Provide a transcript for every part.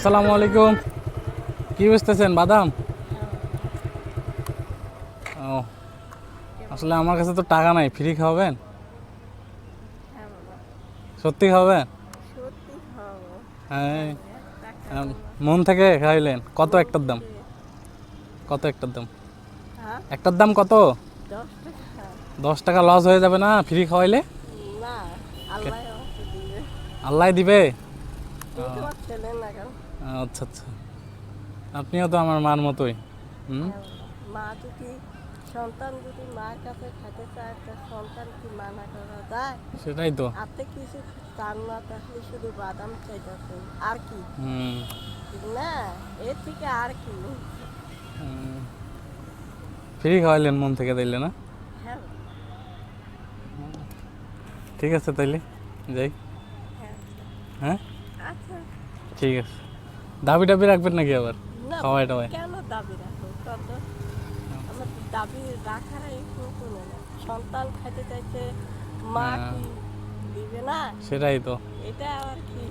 আসসালামু আলাইকুম। কি বুঝতেছেন বাদাম? ও আসলে আমার কাছে তো টাকা নাই ফ্রি খাওয়াবেন? সত্যি খাওয়াবেন? হ্যাঁ মন থেকে খাইলেন কত একটার দাম? কত একটার দাম? একটার দাম কত? দশ টাকা। লস হয়ে যাবে না ফ্রি খাওয়াইলে? আল্লাহ দিবে? আচ্ছা আচ্ছা। আপনিও তো আমার মার মতোই হুম? হ্যাঁ মা যদি সন্তান যদি মার কাছে খেতে চায় তা সন্তান কি মানা করা যায়? সেটাই তো। আপনি কিছু চান না তাহলে শুধু বাদাম চাইতেছে আর কি? হুম। না এর থেকে আর কি? ফ্রি খাওয়াইলেন মন থেকে দিলে না? হ্যাঁ। ঠিক আছে তাইলে যাই। হ্যাঁ। হ্যাঁ? আচ্ছা। ঠিক আছে। দাবি টাবি রাখবেন নাকি আবার? খাওয়াই টাওয়াই কেন দাবি রাখো কত আমার দাবি রাখার এই কোনো না সন্তান খাইতে চাইছে মা হ্যাঁ। কি দিবে না? সেটাই তো। এটা আবার কি?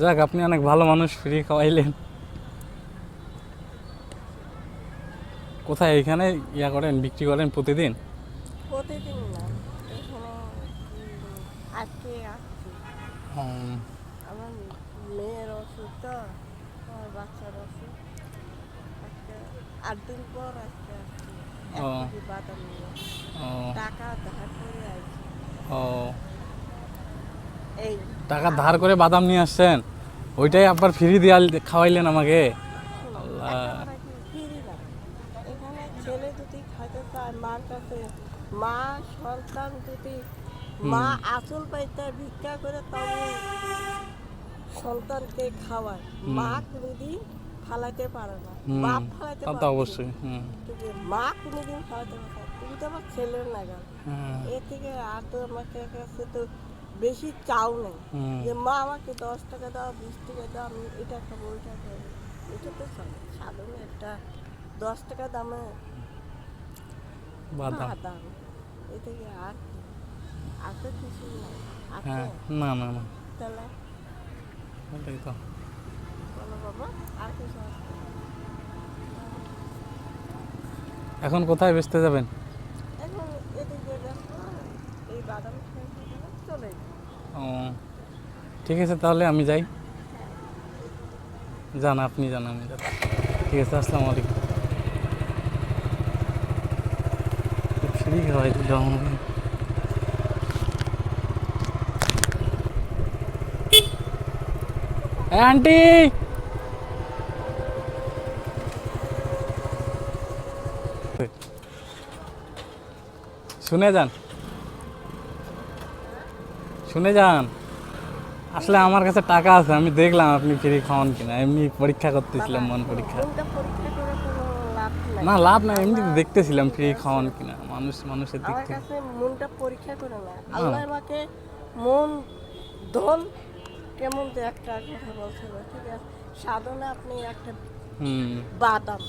যাক আপনি অনেক ভালো মানুষ ফ্রি খাওয়াইলেন। কোথায় এখানে ইয়া করেন বিক্রি করেন প্রতিদিন? প্রতিদিন না এখানে উম, আজকে আসছি হুম, আমার মেয়ের অসুখ তো আমার বাচ্চার অসুখ আট দিন পর আজকে ও। কেজি বাদাম নিয়ে ও। টাকা ধার করে আসছি ও। এই টাকা ধার করে বাদাম নিয়ে আসছেন? ওইটাই আবার ফ্রি দিয়ে খাওয়াইলেন আমাকে? আল্লাহ। এখানে ছেলে খাইতে চায় মার কাছে মা সন্তান যদি মা আঁচল পাইতে ভিক্ষা করে তবে সন্তানকে খাওয়ায়। মা কোনোদিন ফালাইতে পারে না। বাপ ফালাইতে পারে। অবশ্যই মা কোনোদিন ফালাইতে পারে তুমি তো আমার ছেলের নাগাল। এ থেকে আর তো আমাকে কাছে তো বেশি চাও নেই। যে মা আমাকে দশ টাকা দাও বিশ টাকা দাও আমি এটা খাব ওইটা খাব। এটা তো সাধারণ একটা দশ টাকা দামে বাদাম। দাম এটা কি আর কি আর তো কিছু না আছে হ্যাঁ না না না তাহলে তো এখন কোথায় বেচতে যাবেন। ও ঠিক আছে তাহলে আমি যাই। যান আপনি যান আমি যান ঠিক আছে আসসালামু আলাইকুম। খাওয়াই দিল আমাকে আন্টি। শুনে যান। শুনে যান। আসলে আমার কাছে টাকা আছে আমি দেখলাম আপনি ফ্রি খাওয়ান কিনা এমনি পরীক্ষা করতেছিলাম মন পরীক্ষা। না লাভ না এমনি দেখতেছিলাম ফ্রি খাওয়ান কিনা মানুষ মানুষের দিক থেকে। মনটা পরীক্ষা করে না। আল্লাহ আমাকে মন ধন কেমন তো একটা কথা বলছিল ঠিক আছে? সাধনে আপনি একটা বাদাম।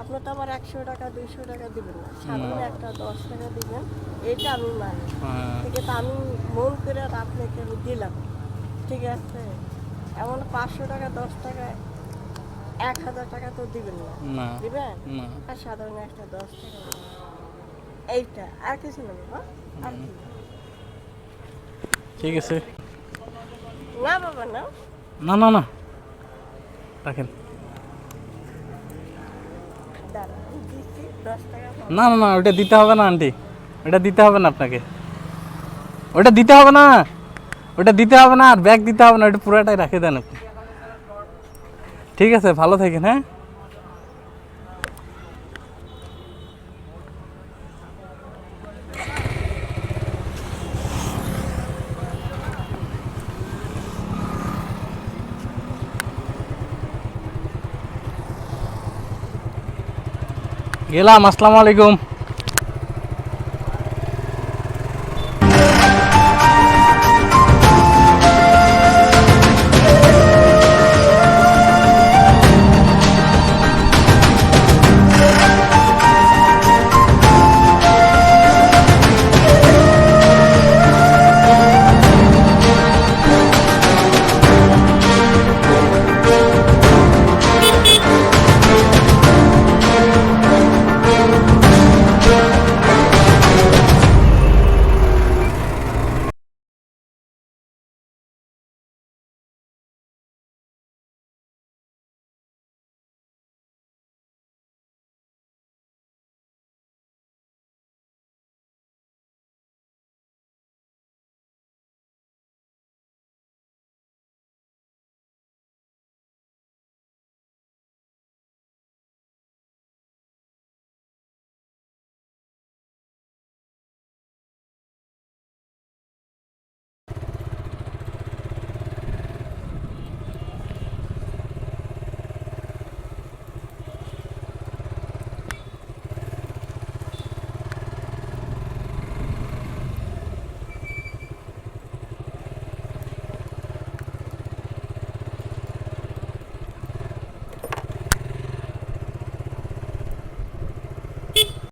আপনি তো আমার একশো টাকা দুইশো টাকা দিবেন না। সাধনে একটা দশ টাকা দিবেন এটা আমি মানি। হ্যাঁ, ঠিক আছে আমি মন করে আপনাকে আমি দিলাম। ঠিক আছে? এমন পাঁচশো টাকা দশ টাকা এক হাজার টাকা তো দিবেন না। না। দিবেন? আর সাধারণ একটা দশ টাকা। এইটা আর কিছু না বাবা। আর কি? ঠিক আছে। না, বাবা, না। না না না। রাখেন। না না না ওটা দিতে হবে না, আন্টি। ওটা দিতে হবে না আপনাকে। ওটা দিতে হবে না। ওটা দিতে হবে না, আর ব্যাগ দিতে হবে না ওটা পুরোটাই রাখে দেন আপনি। ঠিক আছে, ভালো থাকেন হ্যাঁ? গেলাম আসসালামু আলাইকুম।